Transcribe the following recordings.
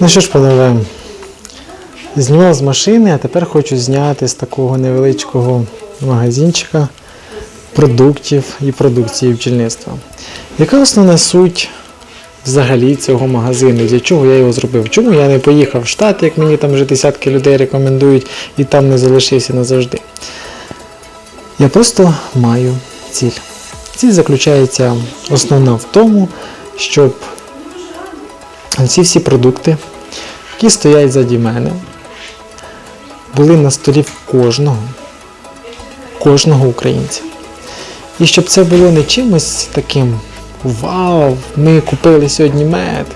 Ну що ж, панове, знімав з машини, а тепер хочу зняти з такого невеличкого магазинчика продуктів і продукції бджільництва. Яка основна суть взагалі цього магазину? Для чого я його зробив? Чому я не поїхав в Штати, як мені там вже десятки людей рекомендують, і там не залишився назавжди? Я просто маю ціль. Ціль заключається основна в тому, щоб ці всі продукти, які стоять заді мене, були на столі кожного, кожного українця. І щоб це було не чимось таким вау, ми купили сьогодні мед.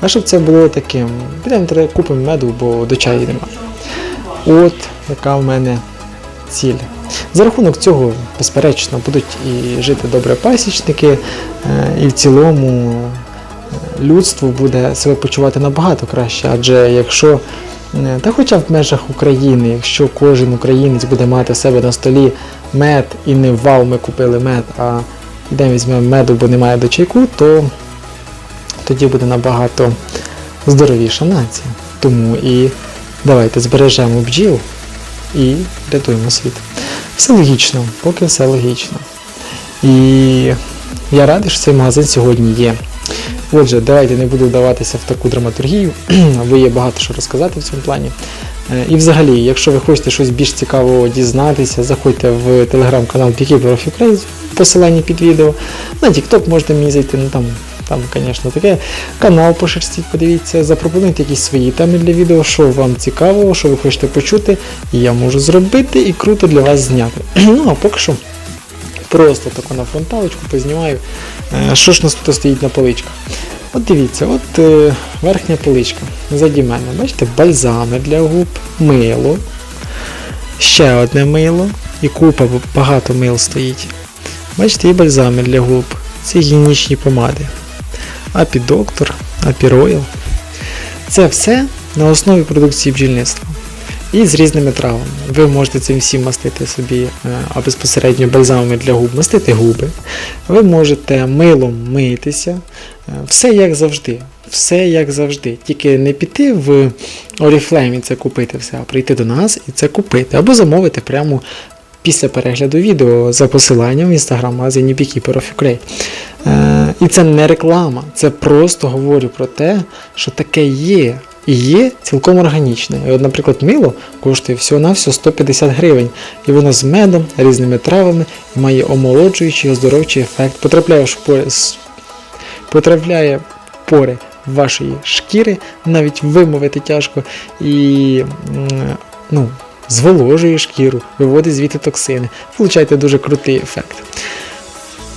А щоб це було таким, підемо треба купимо меду, бо до чаю нема. От яка в мене ціль. За рахунок цього, безперечно, будуть і жити добре пасічники, е, і в цілому людство буде себе почувати набагато краще. Адже якщо, е, та хоча в межах України, якщо кожен українець буде мати в себе на столі мед і не вау, ми купили мед, а йдемо візьмемо меду, бо немає до чайку, то тоді буде набагато здоровіша нація. Тому і давайте збережемо бджіл і рятуємо світ. Все логічно, поки все логічно. І я радий, що цей магазин сьогодні є. Отже, давайте не буду вдаватися в таку драматургію, бо є багато що розказати в цьому плані. Е, І взагалі, якщо ви хочете щось більш цікавого дізнатися, заходьте в телеграм-канал Beekeeper of Ukraine, посиланні під відео. На TikTok можете мені зайти, ну там, там, звісно, таке. Канал пошерстіть, подивіться, запропонуйте якісь свої теми для відео, що вам цікаво, що ви хочете почути, я можу зробити і круто для вас зняти. Ну а поки що просто таку на фронталочку познімаю, е, що ж нас тут стоїть на поличках. От дивіться, от е, верхня поличка заді мене. Бачите, бальзами для губ, мило, ще одне мило і купа бо багато мил стоїть. Бачите, і бальзами для губ. Це гігієнічні помади. Апідоктор, апіройл. Це все на основі продукції бджільництва. І з різними травами. Ви можете цим всім мастити собі, е, а безпосередньо бальзамами для губ мастити губи. Ви можете милом митися. Все як завжди. Все як завжди. Тільки не піти в Oriflame і це купити все, а прийти до нас і це купити. Або замовити прямо після перегляду відео за посиланням в інстаграм-магазині Beekeeper of Ukraine. Е, і це не реклама, це просто говорю про те, що таке є. І є цілком органічне. І от, наприклад, мило коштує всього-навсього 150 гривень, і воно з медом, різними травами і має омолоджуючий оздоровчий ефект. Потрапляє в потрапляє пори вашої шкіри, навіть вимовити тяжко, і ну, зволожує шкіру, виводить звідти токсини. Получаєте дуже крутий ефект.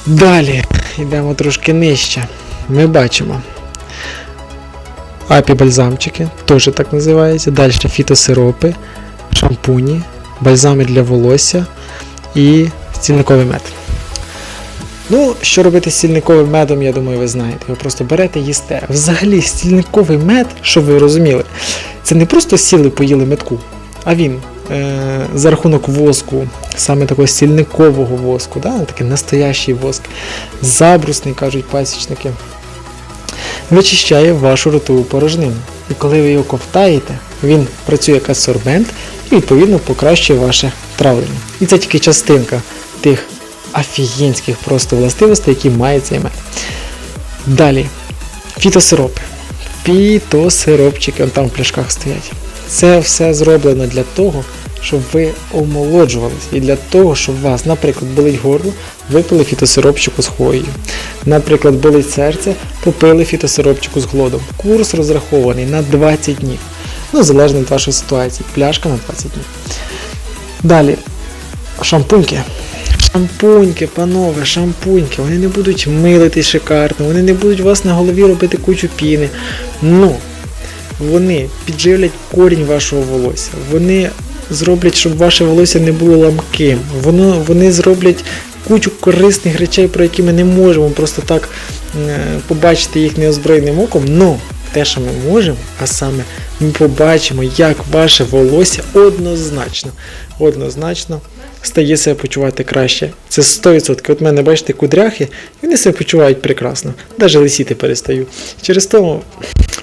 Далі йдемо трошки нижче. Ми бачимо апі-бальзамчики, теж так називається. Далі фітосиропи, шампуні, бальзами для волосся і стільниковий мед. Ну, що робити з стільниковим медом, я думаю, ви знаєте. Ви просто берете їсте. Взагалі, стільниковий мед, щоб ви розуміли, це не просто сіли поїли метку, а він е, за рахунок воску, саме такого стільникового воску, да? такий настоящий воск, забрусний, кажуть пасічники, вичищає вашу ротову порожнину. І коли ви його ковтаєте, він працює як асорбент і відповідно покращує ваше травлення. І це тільки частинка тих офігенських просто властивостей, які має цей мед. Далі, фітосиропи. Фітосиропчики, там в пляшках стоять. Це все зроблено для того, щоб ви омолоджувались. І для того, щоб у вас, наприклад, болить горло, випили фітосиропчику з хвоєю. Наприклад, болить серце, попили фітосиропчику з глодом. Курс розрахований на 20 днів. Ну, залежно від вашої ситуації. Пляшка на 20 днів. Далі, шампуньки. Шампуньки, панове, шампуньки, вони не будуть милити шикарно, вони не будуть у вас на голові робити кучу піни. Ну, вони підживлять корінь вашого волосся. Вони зроблять, щоб ваше волосся не було ламким. Воно, вони зроблять кучу корисних речей, про які ми не можемо просто так е, побачити їх неозброєним оком. Ну, те, що ми можемо, а саме ми побачимо, як ваше волосся однозначно, однозначно стає себе почувати краще. Це 100%. От мене, бачите, кудряхи, і вони себе почувають прекрасно. Навіть лисіти перестаю. Через тому,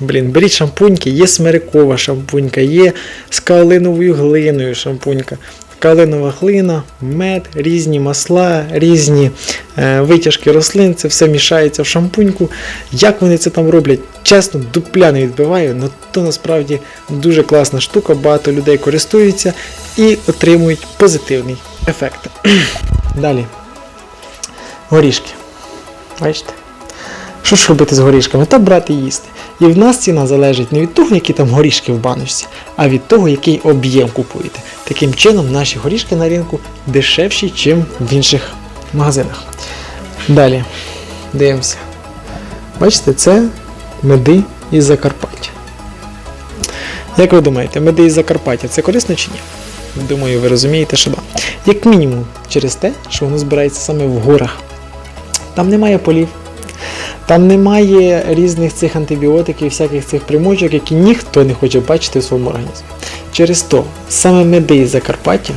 блін, беріть шампуньки, є смирикова шампунька, є з каолиновою глиною шампунька. Калинова глина, мед, різні масла, різні е, витяжки рослин, це все мішається в шампуньку. Як вони це там роблять? Чесно, дупля не відбиваю, але то насправді дуже класна штука, багато людей користуються і отримують позитивний ефект. Далі. Горішки. Бачите? Що ж робити з горішками? Та брати їсти. І в нас ціна залежить не від того, які там горішки в баночці, а від того, який об'єм купуєте. Таким чином, наші горішки на ринку дешевші, ніж в інших магазинах. Далі дивимося. Бачите, це меди із Закарпаття. Як ви думаєте, меди із Закарпаття це корисно чи ні? Думаю, ви розумієте, що да. Як мінімум, через те, що воно збирається саме в горах. Там немає полів, там немає різних цих антибіотиків, всяких цих примочок, які ніхто не хоче бачити в своєму організмі. Через то саме меди із Закарпаття,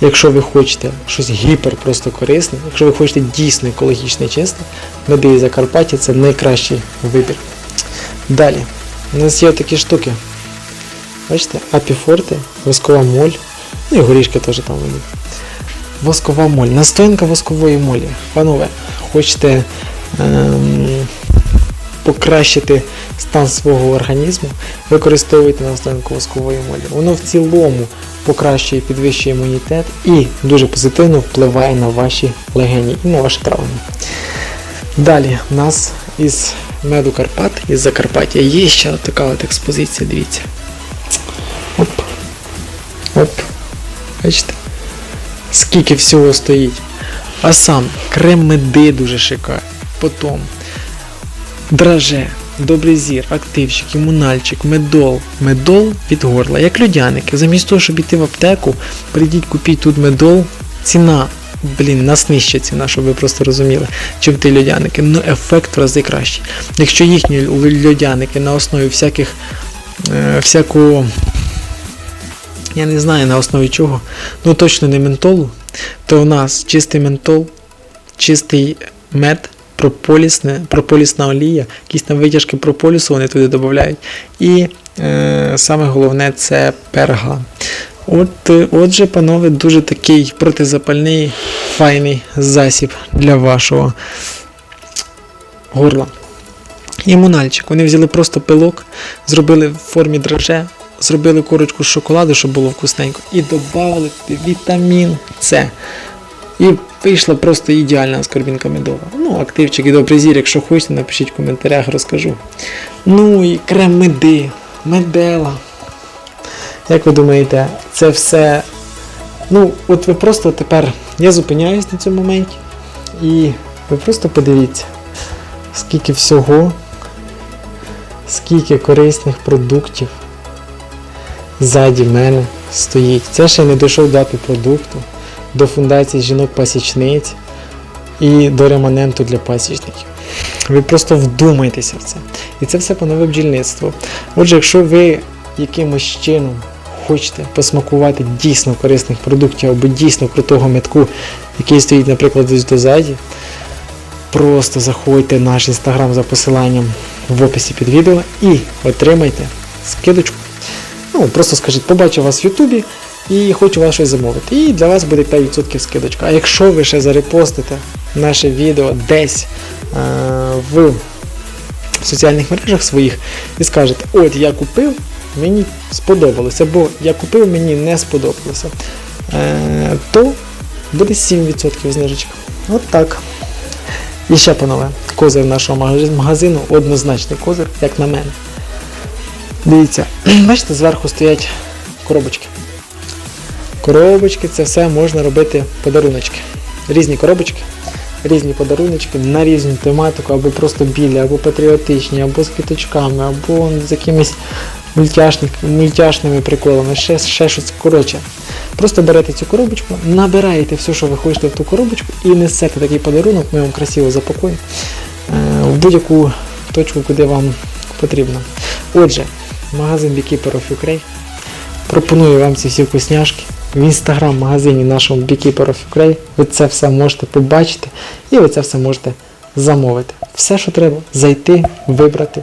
якщо ви хочете щось гіпер просто корисне, якщо ви хочете дійсно екологічне і чисте, меди із Закарпаття це найкращий вибір. Далі, у нас є такі штуки. Бачите, апіфорти, воскова моль, ну і горішки теж там вони. Воскова моль, настоянка воскової молі. Панове, хочете покращити стан свого організму, використовуйте настоянку воскової молі. Воно в цілому покращує, підвищує імунітет і дуже позитивно впливає на ваші легені і на ваше травлення. Далі у нас із меду Карпат, із Закарпаття є ще така от експозиція, дивіться. Оп. Оп. Бачите? Скільки всього стоїть. А сам крем меди дуже шикарний. Потім драже, добрий зір, активчик, імунальчик, медол. Медол від горла, як людяники. Замість того, щоб йти в аптеку, прийдіть, купіть тут медол. Ціна, блін, нас нижча ціна, щоб ви просто розуміли, чим ті льодяники. Ну, ефект в рази кращий. Якщо їхні льодяники на основі всяких, е, всякого, я не знаю на основі чого, ну точно не ментолу, то у нас чистий ментол, чистий мед, прополісне, прополісна олія, якісь там витяжки прополісу вони туди додають. І е, саме головне це перга. От, е, отже, панове, дуже такий протизапальний, файний засіб для вашого горла. Імунальчик. Вони взяли просто пилок, зробили в формі драже, зробили корочку з шоколаду, щоб було вкусненько, і додали вітамін С. І вийшла просто ідеальна скорбінка медова. Ну, активчик і добрий зір, якщо хочете, напишіть в коментарях, розкажу. Ну і крем меди, медела. Як ви думаєте, це все. Ну, от ви просто тепер. Я зупиняюсь на цьому моменті. І ви просто подивіться, скільки всього, скільки корисних продуктів ззаді мене стоїть. Це ще не дійшов дати продукту до фундації жінок-пасічниць і до реманенту для пасічників. Ви просто вдумайтеся в це. І це все панове бджільництво. Отже, якщо ви якимось чином хочете посмакувати дійсно корисних продуктів або дійсно крутого метку, який стоїть, наприклад, десь дозаді, просто заходьте в наш інстаграм за посиланням в описі під відео і отримайте скидочку. Ну, просто скажіть, побачив вас в Ютубі і хочу вас щось замовити. І для вас буде 5% скидочка. А якщо ви ще зарепостите наше відео десь е, в соціальних мережах своїх і скажете, от я купив, мені сподобалося, або я купив, мені не сподобалося, е, то буде 7% знижечка. От так. І ще панове, козир нашого магазину однозначний козир, як на мене. Дивіться, бачите, зверху стоять коробочки. Коробочки це все можна робити подаруночки. Різні коробочки, різні подаруночки на різну тематику, або просто білі, або патріотичні, або з квіточками, або з якимись мультяшними приколами, ще, ще щось. Коротше, просто берете цю коробочку, набираєте все, що ви хочете в ту коробочку, і несете такий подарунок, ми вам красиво запакуємо е, в будь-яку точку, куди вам потрібно. Отже, магазин Beekeeper of пропонує вам ці всі вкусняшки в інстаграм-магазині нашому Beekeeper of Ukraine. Ви це все можете побачити і ви це все можете замовити. Все, що треба, зайти, вибрати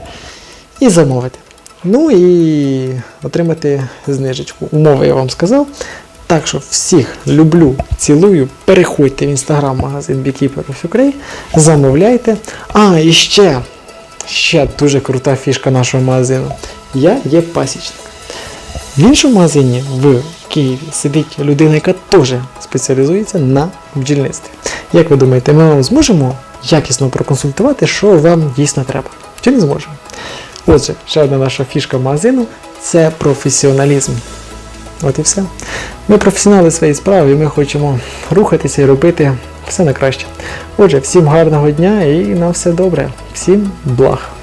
і замовити. Ну і отримати знижечку. Умови я вам сказав. Так що всіх люблю, цілую. Переходьте в інстаграм-магазин Beekeeper of Ukraine, замовляйте. А, і ще, ще дуже крута фішка нашого магазину. Я є пасічник. В іншому магазині в Києві сидить людина, яка теж спеціалізується на бджільництві. Як ви думаєте, ми вам зможемо якісно проконсультувати, що вам дійсно треба? Чи не зможемо? Отже, ще одна наша фішка магазину це професіоналізм. От і все. Ми професіонали своєї справи, і ми хочемо рухатися і робити все на краще. Отже, всім гарного дня і на все добре. Всім благ!